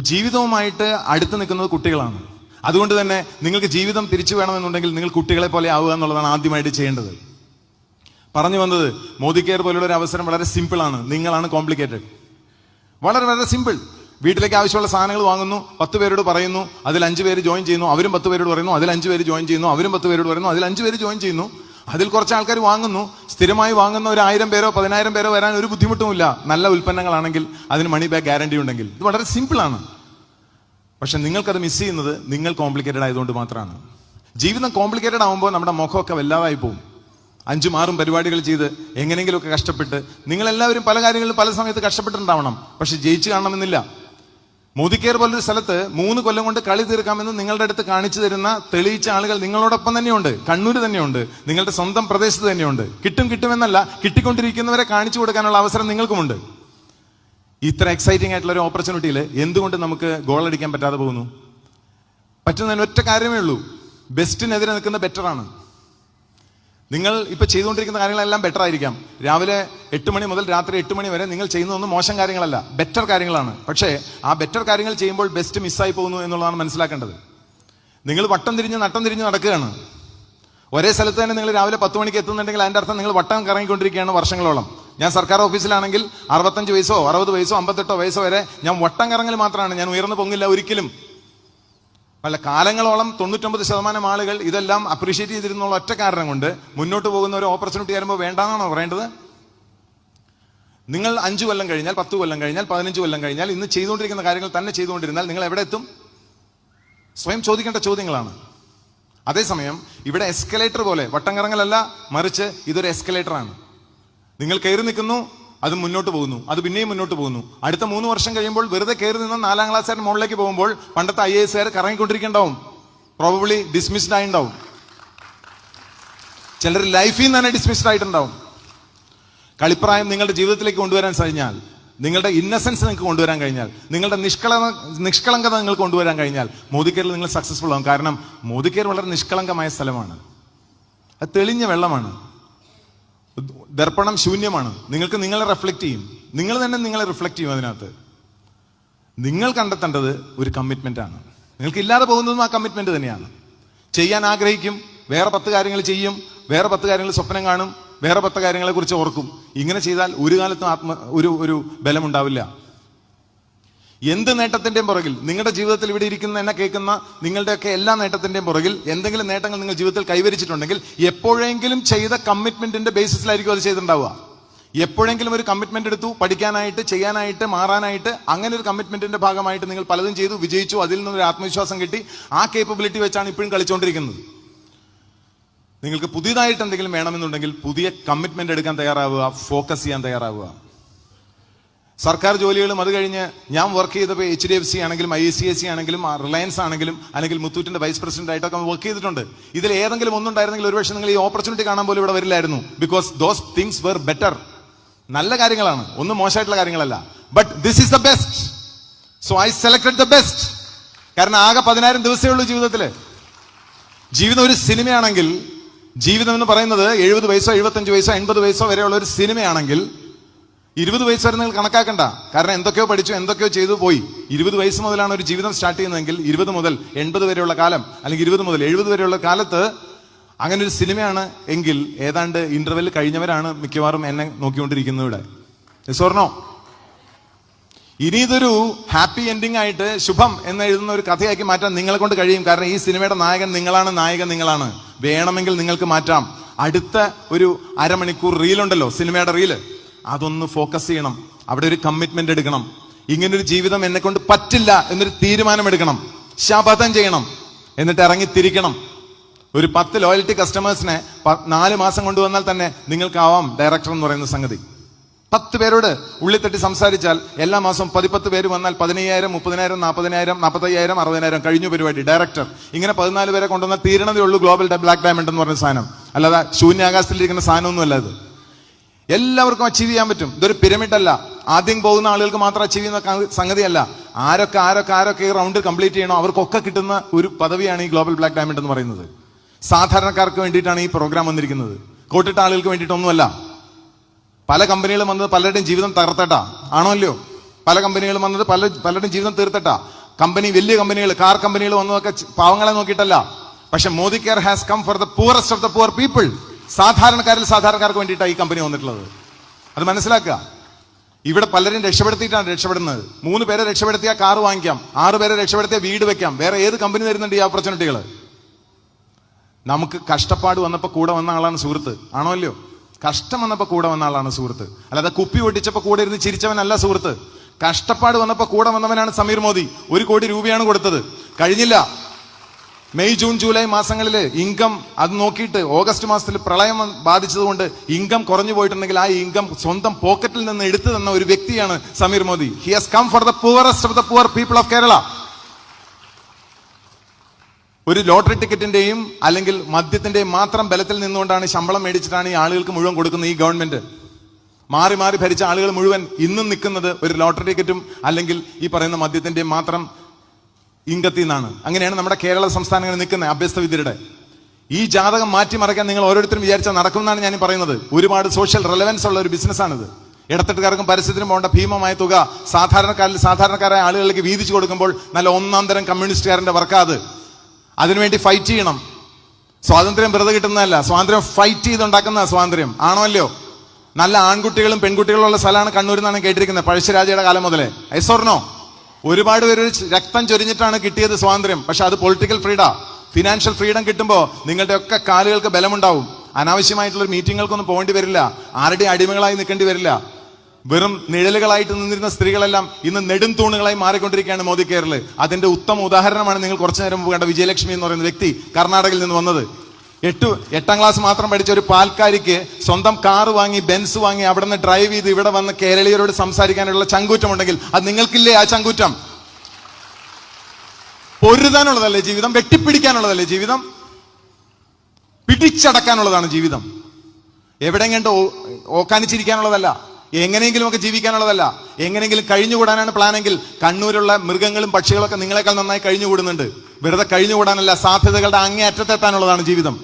ജീവിതവുമായിട്ട് അടുത്ത് നിൽക്കുന്നത് കുട്ടികളാണ്. അതുകൊണ്ട് തന്നെ നിങ്ങൾക്ക് ജീവിതം തിരിച്ചു വേണമെന്നുണ്ടെങ്കിൽ നിങ്ങൾ കുട്ടികളെ പോലെ ആവുക എന്നുള്ളതാണ് ആദ്യമായിട്ട് ചെയ്യേണ്ടത്. പറഞ്ഞു വന്നത് മോദി കെയർ പോലുള്ള ഒരു അവസരം വളരെ സിമ്പിൾ ആണ്. നിങ്ങളാണ് കോംപ്ലിക്കേറ്റഡ് വളരെ വളരെ സിമ്പിൾ വീട്ടിലേക്ക് ആവശ്യമുള്ള സാധനങ്ങൾ വാങ്ങുന്നു പത്ത് പേരോട് പറയുന്നു അതിൽ അഞ്ച് പേര് ജോയിൻ ചെയ്യുന്നു അവരും പത്ത് പേരോട് പറയുന്നു അതിൽ അഞ്ച് പേര് ജോയിൻ ചെയ്യുന്നു അവരും പത്ത് പേരോട് പറയുന്നു അതിൽ അഞ്ച് പേര് ജോയിൻ ചെയ്യുന്നു. അതിൽ കുറച്ച് ആൾക്കാർ വാങ്ങുന്നു. സ്ഥിരമായി വാങ്ങുന്ന ഒരു ആയിരം പേരോ പതിനായിരം പേരോ വരാൻ ഒരു ബുദ്ധിമുട്ടുമില്ല. നല്ല ഉൽപ്പന്നങ്ങളാണെങ്കിൽ അതിന് മണി ബാക്ക് ഗ്യാരണ്ടി ഉണ്ടെങ്കിൽ. ഇത് വളരെ സിമ്പിളാണ് പക്ഷെ നിങ്ങൾക്കത് മിസ് ചെയ്യുന്നത് നിങ്ങൾ കോംപ്ലിക്കേറ്റഡ് ആയതുകൊണ്ട് മാത്രമാണ്. ജീവിതം കോംപ്ലിക്കേറ്റഡ് ആകുമ്പോൾ നമ്മുടെ മുഖമൊക്കെ വല്ലാതായി പോകും അഞ്ചും ആറും പരിപാടികൾ ചെയ്ത് എങ്ങനെയെങ്കിലുമൊക്കെ കഷ്ടപ്പെട്ട് നിങ്ങളെല്ലാവരും പല കാര്യങ്ങളിലും പല സമയത്ത് കഷ്ടപ്പെട്ടിട്ടുണ്ടാവണം. പക്ഷെ ജയിച്ചു കാണണമെന്നില്ല. മോദി കെയർ പോലൊരു സ്ഥലത്ത് മൂന്ന് കൊല്ലം കൊണ്ട് കളി തീർക്കാമെന്ന് നിങ്ങളുടെ അടുത്ത് കാണിച്ചു തരുന്ന തെളിയിച്ച ആളുകൾ നിങ്ങളോടൊപ്പം തന്നെയുണ്ട്. കണ്ണൂർ തന്നെയുണ്ട്. നിങ്ങളുടെ സ്വന്തം പ്രദേശത്ത് തന്നെയുണ്ട്. കിട്ടും കിട്ടുമെന്നല്ല കിട്ടിക്കൊണ്ടിരിക്കുന്നവരെ കാണിച്ചു കൊടുക്കാനുള്ള അവസരം നിങ്ങൾക്കുമുണ്ട്. ഇത്ര എക്സൈറ്റിംഗ് ആയിട്ടുള്ള ഒരു ഓപ്പർച്യൂണിറ്റിയിൽ എന്തുകൊണ്ട് നമുക്ക് ഗോൾ അടിക്കാൻ പറ്റാതെ പോകുന്നു? പറ്റുന്നതിന് ഒറ്റ കാര്യമേ ഉള്ളൂ. ബെസ്റ്റിനെതിരെ നിൽക്കുന്ന ബെറ്ററാണ് നിങ്ങൾ ഇപ്പൊ ചെയ്തുകൊണ്ടിരിക്കുന്ന കാര്യങ്ങളെല്ലാം ബെറ്റർ ആയിരിക്കാം. രാവിലെ എട്ട് മണി മുതൽ രാത്രി എട്ട് മണി വരെ നിങ്ങൾ ചെയ്യുന്നതൊന്നും മോശം കാര്യങ്ങളല്ല. ബെറ്റർ കാര്യങ്ങളാണ്. പക്ഷേ ആ ബെറ്റർ കാര്യങ്ങൾ ചെയ്യുമ്പോൾ ബെസ്റ്റ് മിസ്സായി പോകുന്നു എന്നുള്ളതാണ് മനസ്സിലാക്കേണ്ടത്. നിങ്ങൾ വട്ടം തിരിഞ്ഞ് നട്ടം തിരിഞ്ഞ് നടക്കുകയാണ്. ഒരേ സ്ഥലത്ത് തന്നെ നിങ്ങൾ രാവിലെ പത്ത് മണിക്ക് എത്തുന്നുണ്ടെങ്കിൽ അതിന്റെ അർത്ഥം നിങ്ങൾ വട്ടം കറങ്ങിക്കൊണ്ടിരിക്കുകയാണ് വർഷങ്ങളോളം. ഞാൻ സർക്കാർ ഓഫീസിലാണെങ്കിൽ അറുപത്തഞ്ച് വയസ്സോ അറുപത് വയസ്സോ അമ്പത്തെട്ടോ വയസ്സോ വരെ ഞാൻ വട്ടം കറങ്ങൽ മാത്രമാണ്. ഞാൻ ഉയർന്നു പൊങ്ങില്ല ഒരിക്കലും. അല്ല കാലങ്ങളോളം തൊണ്ണൂറ്റൊമ്പത് ശതമാനം ആളുകൾ ഇതെല്ലാം അപ്രീഷിയേറ്റ് ചെയ്തിരുന്നുള്ള ഒറ്റ കാരണം കൊണ്ട് മുന്നോട്ട് പോകുന്ന ഒരു ഓപ്പർച്യൂണിറ്റി വരുമ്പോൾ വേണ്ടാന്നാണോ പറയേണ്ടത്? നിങ്ങൾ അഞ്ചു കൊല്ലം കഴിഞ്ഞാൽ പത്ത് കൊല്ലം കഴിഞ്ഞാൽ പതിനഞ്ച് കൊല്ലം കഴിഞ്ഞാൽ ഇന്ന് ചെയ്തുകൊണ്ടിരിക്കുന്ന കാര്യങ്ങൾ തന്നെ ചെയ്തുകൊണ്ടിരുന്നാൽ നിങ്ങൾ എവിടെ എത്തും? സ്വയം ചോദിക്കേണ്ട ചോദ്യങ്ങളാണ്. അതേസമയം ഇവിടെ എസ്കലേറ്റർ പോലെ വട്ടം കറങ്ങലല്ല മറിച്ച് ഇതൊരു എസ്കലേറ്ററാണ് നിങ്ങൾ കയറി നിൽക്കുന്നു അത് മുന്നോട്ട് പോകുന്നു. അത് പിന്നെയും മുന്നോട്ട് പോകുന്നു. അടുത്ത മൂന്ന് വർഷം കഴിയുമ്പോൾ വെറുതെ കയറി നിന്ന് നാലാം ക്ലാസ്സുകാരൻ മുകളിലേക്ക് പോകുമ്പോൾ പണ്ടത്തെ ഐ എസ് കാർ കറങ്ങിക്കൊണ്ടിരിക്കണ്ടാവും. പ്രോബബ്ലി ഡിസ്മിസ്ഡ് ആയിണ്ടാവും. ചിലർ ലൈഫിൽ നിന്ന് തന്നെ ഡിസ്മിസ്ഡ് ആയിട്ടുണ്ടാവും. കളിപ്രായം നിങ്ങളുടെ ജീവിതത്തിലേക്ക് കൊണ്ടുവരാൻ കഴിഞ്ഞാൽ നിങ്ങളുടെ ഇന്നസെൻസ് നിങ്ങൾക്ക് കൊണ്ടുവരാൻ കഴിഞ്ഞാൽ നിങ്ങളുടെ നിഷ്കള നിഷ്കളങ്കത നിങ്ങൾക്ക് കൊണ്ടുവരാൻ കഴിഞ്ഞാൽ മോദിക്കേറിൽ നിങ്ങൾ സക്സസ്ഫുൾ ആവും. കാരണം മോദിക്കേർ വളരെ നിഷ്കളങ്കമായ സ്ഥലമാണ്. അത് തെളിഞ്ഞ വെള്ളമാണ്. ദർപ്പണം ശൂന്യമാണ്. നിങ്ങൾക്ക് നിങ്ങളെ റിഫ്ലക്റ്റ് ചെയ്യും. നിങ്ങൾ തന്നെ നിങ്ങളെ റിഫ്ലക്റ്റ് ചെയ്യും അതിനകത്ത്. നിങ്ങൾ കണ്ടെത്തേണ്ടത് ഒരു കമ്മിറ്റ്മെന്റ് ആണ്. നിങ്ങൾക്ക് ഇല്ലാതെ പോകുന്നതും ആ കമ്മിറ്റ്മെന്റ് തന്നെയാണ്. ചെയ്യാൻ ആഗ്രഹിക്കും വേറെ പത്ത് കാര്യങ്ങൾ ചെയ്യും വേറെ പത്ത് കാര്യങ്ങൾ സ്വപ്നം കാണും വേറെ പത്ത് കാര്യങ്ങളെക്കുറിച്ച് ഓർക്കും. ഇങ്ങനെ ചെയ്താൽ ഒരു കാലത്തും ആത്മ ഒരു ഒരു ബലമുണ്ടാവില്ല. എന്ത് നേട്ടത്തിന്റെയും പുറകിൽ? നിങ്ങളുടെ ജീവിതത്തിൽ ഇവിടെ ഇരിക്കുന്ന എന്നെ കേൾക്കുന്ന നിങ്ങളുടെയൊക്കെ എല്ലാ നേട്ടത്തിന്റെയും പുറകിൽ എന്തെങ്കിലും നേട്ടങ്ങൾ നിങ്ങൾ ജീവിതത്തിൽ കൈവരിച്ചിട്ടുണ്ടെങ്കിൽ എപ്പോഴെങ്കിലും ചെയ്ത കമ്മിറ്റ്മെന്റിന്റെ ബേസിസിലായിരിക്കും അത് ചെയ്തിട്ടുണ്ടാവുക. എപ്പോഴെങ്കിലും ഒരു കമ്മിറ്റ്മെന്റ് എടുത്തു പഠിക്കാനായിട്ട് ചെയ്യാനായിട്ട് മാറാനായിട്ട് അങ്ങനെ ഒരു കമ്മിറ്റ്മെന്റിന്റെ ഭാഗമായിട്ട് നിങ്ങൾ പലതും ചെയ്തു വിജയിച്ചു അതിൽ നിന്നൊരു ആത്മവിശ്വാസം കിട്ടി ആ കേപ്പബിലിറ്റി വെച്ചാണ് ഇപ്പോഴും കളിച്ചുകൊണ്ടിരിക്കുന്നത് നിങ്ങൾക്ക് പുതിയതായിട്ട് എന്തെങ്കിലും വേണമെന്നുണ്ടെങ്കിൽ പുതിയ കമ്മിറ്റ്മെന്റ് എടുക്കാൻ തയ്യാറാവുക ഫോക്കസ് ചെയ്യാൻ തയ്യാറാവുക. സർക്കാർ ജോലികളും അത് കഴിഞ്ഞ് ഞാൻ വർക്ക് ചെയ്തപ്പോൾ എച്ച് ഡി എഫ് സി ആണെങ്കിലും ഐ സി എസ് സി ആണെങ്കിലും റിലയൻസ് ആണെങ്കിലും അല്ലെങ്കിൽ മുത്തൂറ്റിന്റെ വൈസ് പ്രസിഡന്റ് ആയിട്ടൊക്കെ വർക്ക് ചെയ്തിട്ടുണ്ട്. ഇതിൽ ഏതെങ്കിലും ഒന്നുണ്ടായിരുന്നെങ്കിൽ ഒരുപക്ഷെ നിങ്ങൾ ഈ ഓപ്പർച്യൂണിറ്റി കാണാൻ പോലും ഇവിടെ വരില്ലായിരുന്നു. Because those things were better നല്ല കാര്യങ്ങളാണ്. ഒന്നും മോശമായിട്ടുള്ള കാര്യങ്ങളല്ല. But this is the best so I selected the best കാരണം ആകെ പതിനായിരം ദിവസമേ ഉള്ളൂ ജീവിതത്തിൽ ജീവിതം ഒരു സിനിമയാണെങ്കിൽ ജീവിതം എന്ന് പറയുന്നത് എഴുപത് വയസ്സോ എഴുപത്തഞ്ച് വയസ്സോ എൺപത് വയസ്സോ വരെയുള്ള ഒരു സിനിമയാണെങ്കിൽ ഇരുപത് വയസ്സ് വരെ നിങ്ങൾ കണക്കാക്കണ്ട. കാരണം എന്തൊക്കെയോ പഠിച്ചു എന്തൊക്കെയോ ചെയ്തു പോയി. ഇരുപത് വയസ്സ് മുതലാണ് ഒരു ജീവിതം സ്റ്റാർട്ട് ചെയ്യുന്നതെങ്കിൽ ഇരുപത് മുതൽ എൺപത് വരെയുള്ള കാലം അല്ലെങ്കിൽ ഇരുപത് മുതൽ എഴുപത് വരെയുള്ള കാലത്ത് അങ്ങനെ ഒരു സിനിമയാണ് എങ്കിൽ ഏതാണ്ട് ഇന്റർവെൽ കഴിഞ്ഞവരാണ് മിക്കവാറും എന്നെ നോക്കിക്കൊണ്ടിരിക്കുന്നത് ഇവിടെ. സ്വർണോ ഇനി ഇതൊരു ഹാപ്പി എൻഡിങ് ആയിട്ട് ശുഭം എന്ന് എഴുതുന്ന ഒരു കഥയാക്കി മാറ്റാൻ നിങ്ങളെ കൊണ്ട് കഴിയും. കാരണം ഈ സിനിമയുടെ നായകൻ നിങ്ങളാണ് നായകൻ നിങ്ങളാണ്. വേണമെങ്കിൽ നിങ്ങൾക്ക് മാറ്റാം. അടുത്ത ഒരു അരമണിക്കൂർ റീലുണ്ടല്ലോ സിനിമയുടെ റീൽ അതൊന്ന് ഫോക്കസ് ചെയ്യണം. അവിടെ ഒരു കമ്മിറ്റ്മെന്റ് എടുക്കണം. ഇങ്ങനൊരു ജീവിതം എന്നെ കൊണ്ട് പറ്റില്ല എന്നൊരു തീരുമാനം എടുക്കണം ശപഥം ചെയ്യണം. എന്നിട്ട് ഇറങ്ങി തിരിക്കണം ഒരു പത്ത് ലോയൽറ്റി കസ്റ്റമേഴ്സിനെ നാല് മാസം കൊണ്ടുവന്നാൽ തന്നെ നിങ്ങൾക്കാവാം ഡയറക്ടർ എന്ന് പറയുന്ന സംഗതി. പത്ത് പേരോട് ഉള്ളിൽ തട്ടി സംസാരിച്ചാൽ എല്ലാ മാസവും പതിപ്പത്ത് പേര് വന്നാൽ പതിനയ്യായിരം മുപ്പതിനായിരം നാൽപ്പതിനായിരം നാൽപ്പത്തയ്യായിരം അറുപതിനായിരം കഴിഞ്ഞു പരിപാടി ഡയറക്ടർ ഇങ്ങനെ പതിനാല് പേരെ കൊണ്ടുവന്നാൽ തീരണതേ ഉള്ളൂ ഗ്ലോബൽ ബ്ലാക്ക് ഡയമണ്ട് എന്ന് പറയുന്ന സാധനം. അല്ലാതെ ശൂന്യാകാശത്തിലിരിക്കുന്ന സാധനമൊന്നുമല്ല ഇത്. എല്ലാവർക്കും അച്ചീവ് ചെയ്യാൻ പറ്റും. ഇതൊരു പിരമിഡ് അല്ല. ആദ്യം പോകുന്ന ആളുകൾക്ക് മാത്രം അച്ചീവ് ചെയ്യുന്ന സംഗതിയല്ല. ആരൊക്കെ ആരൊക്കെ ആരൊക്കെ ഈ റൗണ്ട് കംപ്ലീറ്റ് ചെയ്യണോ അവർക്കൊക്കെ കിട്ടുന്ന ഒരു പദവിയാണ് ഈ ഗ്ലോബൽ ബ്ലാക്ക് ഡയമണ്ട് എന്ന് പറയുന്നത്. സാധാരണക്കാർക്ക് വേണ്ടിയിട്ടാണ് ഈ പ്രോഗ്രാം വന്നിരിക്കുന്നത്. കോട്ടിട്ട ആളുകൾക്ക് വേണ്ടിയിട്ടൊന്നുമല്ല. പല കമ്പനികളും വന്നത് പലരുടെയും ജീവിതം തകർത്തട്ടാ. ആണോ അല്ലയോ പല കമ്പനികളും വന്നത് പല പലരുടെയും ജീവിതം തീർത്തട്ടാ. കമ്പനി വലിയ കമ്പനികൾ കാർ കമ്പനികൾ വന്നതൊക്കെ പാവങ്ങളെ നോക്കിയിട്ടല്ല. പക്ഷെ Modi care has come for the poorest of the poor people സാധാരണക്കാരിൽ സാധാരണക്കാർക്ക് വേണ്ടിയിട്ടാണ് ഈ കമ്പനി വന്നിട്ടുള്ളത്. അത് മനസ്സിലാക്കുക. ഇവിടെ പലരും രക്ഷപ്പെടുത്തിയിട്ടാണ് രക്ഷപ്പെടുന്നത്. മൂന്ന് പേരെ രക്ഷപ്പെടുത്തിയാൽ കാർ വാങ്ങിക്കാം. ആറ് പേരെ രക്ഷപ്പെടുത്തിയാൽ വീട് വെക്കാം. വേറെ ഏത് കമ്പനി തരുന്നുണ്ട് ഈ ഓപ്പർച്യൂണിറ്റികൾ നമുക്ക് കഷ്ടപ്പാട് വന്നപ്പോൾ കൂടെ വന്ന ആളാണ് സുഹൃത്ത്. ആണോ അല്ലയോ? കഷ്ടം വന്നപ്പോൾ കൂടെ വന്ന ആളാണ് സുഹൃത്ത്. അല്ലാതെ കുപ്പി ഒട്ടിച്ചപ്പോൾ കൂടെ ഇരുന്ന് ചിരിച്ചവനല്ല സുഹൃത്ത്. കഷ്ടപ്പാട് വന്നപ്പോൾ കൂടെ വന്നവനാണ് സമീർ മോദി. ഒരു കോടി രൂപയാണ് കൊടുത്തത്. കഴിഞ്ഞില്ല. മെയ് ജൂൺ ജൂലൈ മാസങ്ങളിൽ ഇൻകം അത് നോക്കിയിട്ട് ഓഗസ്റ്റ് മാസത്തിൽ പ്രളയം ബാധിച്ചതുകൊണ്ട് ഇൻകം കുറഞ്ഞു പോയിട്ടുണ്ടെങ്കിൽ ആ ഇൻകം സ്വന്തം പോക്കറ്റിൽ നിന്ന് എടുത്തു തന്ന ഒരു വ്യക്തിയാണ് Sameer Modi. He has come for the poorest of the poor people of Kerala ഒരു ലോട്ടറി ടിക്കറ്റിന്റെയും അല്ലെങ്കിൽ മദ്യത്തിന്റെയും മാത്രം ബലത്തിൽ നിന്നുകൊണ്ടാണ് ശമ്പളം മേടിച്ചിട്ടാണ് ഈ ആളുകൾക്ക് മുഴുവൻ കൊടുക്കുന്നത് ഈ ഗവൺമെന്റ്. മാറി മാറി ഭരിച്ച ആളുകൾ മുഴുവൻ ഇന്നും നിൽക്കുന്നത് ഒരു ലോട്ടറി ടിക്കറ്റും അല്ലെങ്കിൽ ഈ പറയുന്ന മദ്യത്തിന്റെയും മാത്രം ഇംഗത്തിൽ നിന്നാണ് അങ്ങനെയാണ് നമ്മുടെ കേരള സംസ്ഥാനങ്ങളിൽ നിൽക്കുന്ന അഭ്യസ്ത വിദ്യരുടെ ഈ ജാതകം മാറ്റി മാറ്റിമറിക്കാൻ നിങ്ങൾ ഓരോരുത്തരും വിചാരിച്ചാൽ നടക്കുമെന്നാണ് ഞാൻ പറയുന്നത്. ഒരുപാട് സോഷ്യൽ റെലവൻസ് ഉള്ള ഒരു ബിസിനസ്സാണിത് ഇടത്തട്ടുകാർക്കും പരസ്യത്തിനും പോകേണ്ട ഭീമമായ തുക സാധാരണക്കാരിൽ സാധാരണക്കാരായ ആളുകളിലേക്ക് വീതിച്ചു കൊടുക്കുമ്പോൾ നല്ല ഒന്നാം തരം കമ്മ്യൂണിസ്റ്റുകാരന്റെ വർക്കാത് അതിനുവേണ്ടി ഫൈറ്റ് ചെയ്യണം. സ്വാതന്ത്ര്യം വെറുതെ കിട്ടുന്നതല്ല സ്വാതന്ത്ര്യം ഫൈറ്റ് ചെയ്തുണ്ടാക്കുന്ന സ്വാതന്ത്ര്യം. ആണോ അല്ലയോ? നല്ല ആൺകുട്ടികളും പെൺകുട്ടികളും ഉള്ള സ്ഥലമാണ് കണ്ണൂരിൽ നിന്നാണ് കേട്ടിരിക്കുന്നത് പഴശ്ശിരാജയുടെ കാലം മുതലേ. ഐസോർണോ ഒരുപാട് പേര് രക്തം ചൊരിഞ്ഞിട്ടാണ് കിട്ടിയത് സ്വാതന്ത്ര്യം. പക്ഷെ അത് പൊളിറ്റിക്കൽ ഫ്രീഡാ ഫിനാൻഷ്യൽ ഫ്രീഡം കിട്ടുമ്പോൾ നിങ്ങളുടെ ഒക്കെ കാലുകൾക്ക് ബലമുണ്ടാവും. അനാവശ്യമായിട്ടുള്ള മീറ്റിങ്ങുകൾക്കൊന്നും പോകേണ്ടി വരില്ല. ആരുടെ അടിമകളായി നിൽക്കേണ്ടി വരില്ല. വെറും നിഴലുകളായിട്ട് നിന്നിരുന്ന സ്ത്രീകളെല്ലാം ഇന്ന് നെടും തൂണുകളായി മാറിക്കൊണ്ടിരിക്കുകയാണ് മോദി കേരൾ. അതിന്റെ ഉത്തമ ഉദാഹരണമാണ് നിങ്ങൾ കുറച്ചു നേരം മുമ്പ് കണ്ട വിജയലക്ഷ്മി എന്ന് പറയുന്ന വ്യക്തി കർണാടകയിൽ നിന്ന് വന്നത്. എട്ട് എട്ടാം ക്ലാസ് മാത്രം പഠിച്ച ഒരു പാൽക്കാരിക്ക് സ്വന്തം കാറ് വാങ്ങി ബെൻസ് വാങ്ങി അവിടെ നിന്ന് ഡ്രൈവ് ചെയ്ത് ഇവിടെ വന്ന് കേരളീയരോട് സംസാരിക്കാനുള്ള ചങ്കൂറ്റം ഉണ്ടെങ്കിൽ അത് നിങ്ങൾക്കില്ലേ ആ ചങ്കൂറ്റം? പൊരുതാനുള്ളതല്ലേ ജീവിതം? വെട്ടിപ്പിടിക്കാനുള്ളതല്ലേ ജീവിതം? പിടിച്ചടക്കാനുള്ളതാണ് ജീവിതം. കണ്ട് ഓക്കാനിച്ചിരിക്കാനുള്ളതല്ല. എങ്ങനെയെങ്കിലും ഒക്കെ ജീവിക്കാനുള്ളതല്ല. എങ്ങനെയെങ്കിലും കഴിഞ്ഞുകൂടാനാണ് പ്ലാനെങ്കിൽ കണ്ണൂരുള്ള മൃഗങ്ങളും പക്ഷികളൊക്കെ നിങ്ങളെക്കാൾ നന്നായി കഴിഞ്ഞുകൂടുന്നുണ്ട്. വെറുതെ കഴിഞ്ഞുകൂടാനല്ല സാധ്യതകളുടെ അങ്ങേ അറ്റത്തെത്താനുള്ളതാണ് ജീവിതം.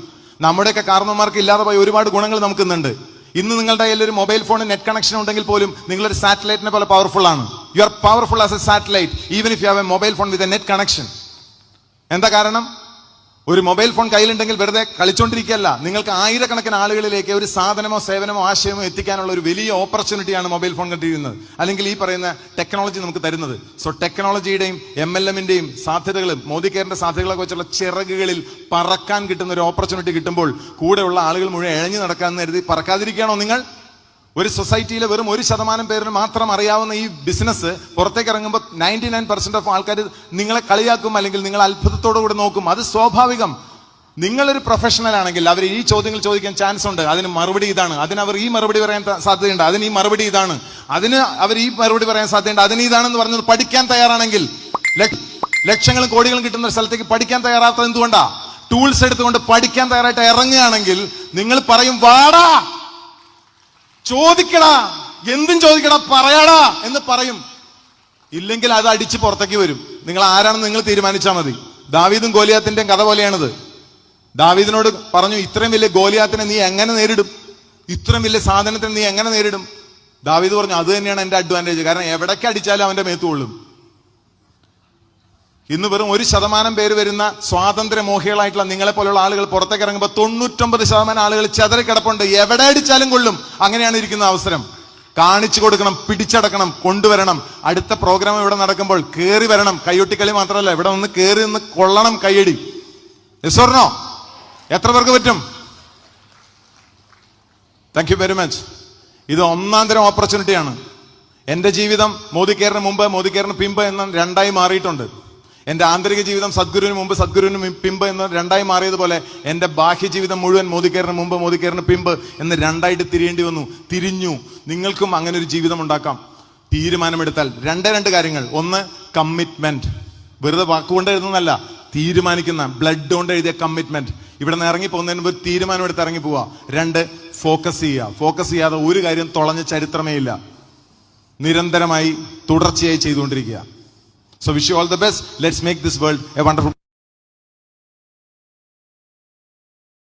നമ്മുടെയൊക്കെ കാരണവന്മാർക്ക് ഇല്ലാതെ പോയ ഒരുപാട് ഗുണങ്ങൾ നമുക്ക് ഇന്നുണ്ട് ഇന്ന് നിങ്ങളുടെ കയ്യിൽ ഒരു മൊബൈൽ ഫോൺ നെറ്റ് കണക്ഷൻ ഉണ്ടെങ്കിൽ പോലും നിങ്ങളൊരു സാറ്റലൈറ്റിനെ പോലെ പവർഫുൾ ആണ്. You are powerful as a satellite even if you have a mobile phone with a net connection എന്താ കാരണം? ഒരു മൊബൈൽ ഫോൺ കയ്യിലുണ്ടെങ്കിൽ വെറുതെ കളിച്ചോണ്ടിരിക്കുകയല്ല. നിങ്ങൾക്ക് ആയിരക്കണക്കിന് ആളുകളിലേക്ക് ഒരു സാധനമോ സേവനമോ ആശയമോ എത്തിക്കാനുള്ള ഒരു വലിയ ഓപ്പർച്യൂണിറ്റിയാണ് മൊബൈൽ ഫോൺ കണ്ടിരിക്കുന്നത്. അല്ലെങ്കിൽ ഈ പറയുന്ന ടെക്നോളജി നമുക്ക് തരുന്നത്. സോ ടെക്നോളജിയുടെയും എം എൽ എമ്മിന്റെയും സാധ്യതകളും മോദി കെയറിന്റെ സാധ്യതകളെ വെച്ചുള്ള ചിറകുകളിൽ പറക്കാൻ കിട്ടുന്ന ഒരു ഓപ്പർച്യൂണിറ്റി കിട്ടുമ്പോൾ കൂടെയുള്ള ആളുകൾ മുഴുവൻ ഇഴഞ്ഞു നടക്കാമെന്ന് കരുതി പറക്കാതിരിക്കുകയാണോ നിങ്ങൾ? ഒരു സൊസൈറ്റിയിലെ വെറും ഒരു ശതമാനം പേരിന് മാത്രം അറിയാവുന്ന ഈ ബിസിനസ് പുറത്തേക്ക് ഇറങ്ങുമ്പോൾ നയന്റി നയൻ പെർസെന്റ് ഓഫ് ആൾക്കാർ നിങ്ങളെ കളിയാക്കും അല്ലെങ്കിൽ നിങ്ങൾ അത്ഭുതത്തോടു കൂടി നോക്കും. അത് സ്വാഭാവികം. നിങ്ങളൊരു പ്രൊഫഷണൽ ആണെങ്കിൽ അവർ ഈ ചോദ്യങ്ങൾ ചോദിക്കാൻ ചാൻസ് ഉണ്ട്. അതിന് മറുപടി ഇതാണ്. അതിന് അവർ ഈ മറുപടി പറയാൻ സാധ്യതയുണ്ട്. അതിന് ഈ മറുപടി ഇതാണ്. അതിന് അവർ ഈ മറുപടി പറയാൻ സാധ്യതയുണ്ട്. അതിന് ഇതാണെന്ന് പറഞ്ഞത് പഠിക്കാൻ തയ്യാറാണെങ്കിൽ ലക്ഷങ്ങളും കോടികളും കിട്ടുന്ന ഒരു സ്ഥലത്തേക്ക് പഠിക്കാൻ തയ്യാറാത്തത് എന്തുകൊണ്ടാ? ടൂൾസ് എടുത്തുകൊണ്ട് പഠിക്കാൻ തയ്യാറായിട്ട് ഇറങ്ങുകയാണെങ്കിൽ നിങ്ങൾ പറയും വാടാ! ചോദിക്കടാ എന്തും ചോദിക്കടാ പറയാടാ എന്ന് പറയും. ഇല്ലെങ്കിൽ അത് അടിച്ച് പുറത്തേക്ക് വരും. നിങ്ങൾ ആരാണെന്ന് നിങ്ങൾ തീരുമാനിച്ചാൽ മതി. ദാവീദും ഗോലിയാത്തിന്റെയും കഥ പോലെയാണിത്. ദാവീദിനോട് പറഞ്ഞു ഇത്രയും വലിയ ഗോലിയാത്തിനെ നീ എങ്ങനെ നേരിടും? ഇത്രയും വലിയ സാധനത്തിന് നീ എങ്ങനെ നേരിടും? ദാവീദ് പറഞ്ഞു അത് തന്നെയാണ് എന്റെ അഡ്വാന്റേജ് കാരണം എവിടേക്ക് അടിച്ചാലും അവന്റെ മേത്ത് കൊള്ളും. ഇന്ന് വെറും ഒരു ശതമാനം പേര് വരുന്ന സ്വാതന്ത്ര്യ മോഹികളായിട്ടുള്ള നിങ്ങളെ പോലുള്ള ആളുകൾ പുറത്തേക്ക് ഇറങ്ങുമ്പോൾ തൊണ്ണൂറ്റൊമ്പത് ശതമാനം ആളുകൾ ചെതറിക്കിടപ്പുണ്ട്. എവിടെ അടിച്ചാലും കൊള്ളും. അങ്ങനെയാണ് ഇരിക്കുന്ന അവസരം. കാണിച്ചു കൊടുക്കണം പിടിച്ചടക്കണം കൊണ്ടുവരണം. അടുത്ത പ്രോഗ്രാം ഇവിടെ നടക്കുമ്പോൾ കയറി വരണം. കൈയൊട്ടിക്കളി മാത്രമല്ല ഇവിടെ നിന്ന് കയറി നിന്ന് കൊള്ളണം കയ്യടി. യെസ്വർണോ എത്ര പേർക്ക് പറ്റും? താങ്ക് യു വെരി മച്ച് ഇത് ഒന്നാം തരം ഓപ്പർച്യൂണിറ്റിയാണ് എന്റെ ജീവിതം മോദിക്കേറിന് മുമ്പ് മോദിക്കേറിന് പിമ്പ് എന്ന രണ്ടായി മാറിയിട്ടുണ്ട്. എന്റെ ആന്തരിക ജീവിതം സദ്ഗുരുവിന് മുമ്പ് സദ്ഗുരുവിന് പിമ്പ് എന്ന് രണ്ടായി മാറിയതുപോലെ എന്റെ ബാഹ്യ ജീവിതം മുഴുവൻ മോദിക്കേറിന് മുമ്പ് മോദിക്കേറിന് പിമ്പ് എന്ന് രണ്ടായിട്ട് തിരിയേണ്ടി വന്നു. തിരിഞ്ഞു. നിങ്ങൾക്കും അങ്ങനെ ഒരു ജീവിതം ഉണ്ടാക്കാം. തീരുമാനമെടുത്താൽ രണ്ടേ രണ്ട് കാര്യങ്ങൾ. ഒന്ന് കമ്മിറ്റ്മെന്റ് വെറുതെ വാക്കുകൊണ്ട് എഴുതുന്നതല്ല തീരുമാനിക്കുന്ന ബ്ലഡ് കൊണ്ട് എഴുതിയ കമ്മിറ്റ്മെന്റ് ഇവിടെ നിന്ന് ഇറങ്ങി പോകുന്നതിന് മുമ്പ് തീരുമാനമെടുത്ത് ഇറങ്ങി പോവുക. രണ്ട് ഫോക്കസ് ചെയ്യുക. ഫോക്കസ് ചെയ്യാതെ ഒരു കാര്യം തുളഞ്ഞ ചരിത്രമേ ഇല്ല. നിരന്തരമായി തുടർച്ചയായി ചെയ്തുകൊണ്ടിരിക്കുക. So wish you all the best. Let's make this world a wonderful